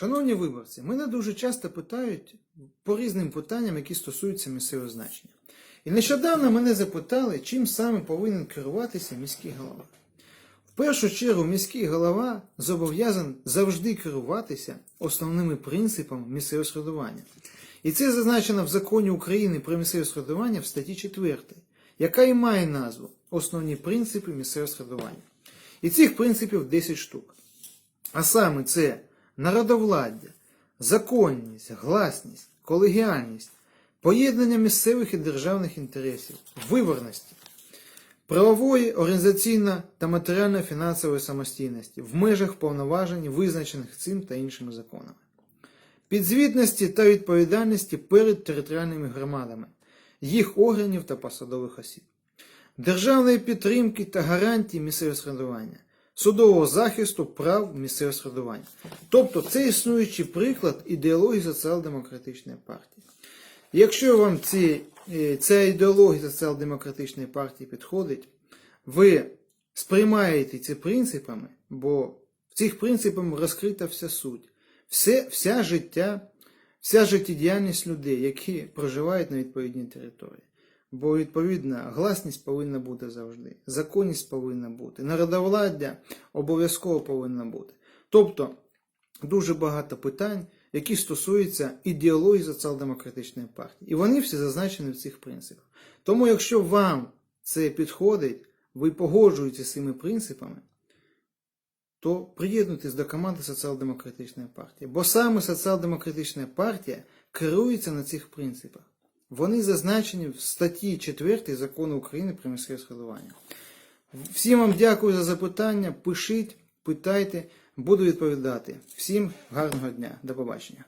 Шановні виборці, мене дуже часто питають по різним питанням, які стосуються місцевого значення. І нещодавно мене запитали, чим саме повинен керуватися міський голова. В першу чергу міський голова зобов'язаний завжди керуватися основними принципами місцевого самоврядування. І це зазначено в законі України про місцеве самоврядування в статті 4, яка і має назву Основні принципи місцевого самоврядування. І цих принципів 10 штук. А саме це народовладдя, законність, гласність, колегіальність, поєднання місцевих і державних інтересів, виборності, правової, організаційно та матеріально-фінансової самостійності в межах повноважень, визначених цим та іншими законами, підзвітності та відповідальності перед територіальними громадами, їх органів та посадових осіб, державної підтримки та гарантії місцевого самоврядування, судового захисту прав місцевого самоврядування. Тобто це існуючий приклад ідеології соціал-демократичної партії. Якщо вам ці, е, ця ідеологія соціал-демократичної партії підходить, ви сприймаєте ці принципами, бо в цих принципах розкрита вся суть, все, вся життя, вся життєдіяльність людей, які проживають на відповідній території. Бо відповідна гласність повинна бути завжди, законність повинна бути, народовладдя обов'язково повинна бути. Тобто дуже багато питань, які стосуються ідеології соціал-демократичної партії. І вони всі зазначені в цих принципах. Тому, якщо вам це підходить, ви погоджуєтеся з цими принципами, то приєднуйтесь до команди соціал-демократичної партії. Бо саме соціал-демократична партія керується на цих принципах. Вони зазначені в статті 4 закону України про міське сходування. Всім вам дякую за запитання. Пишіть, питайте, буду відповідати. Всім гарного дня. До побачення.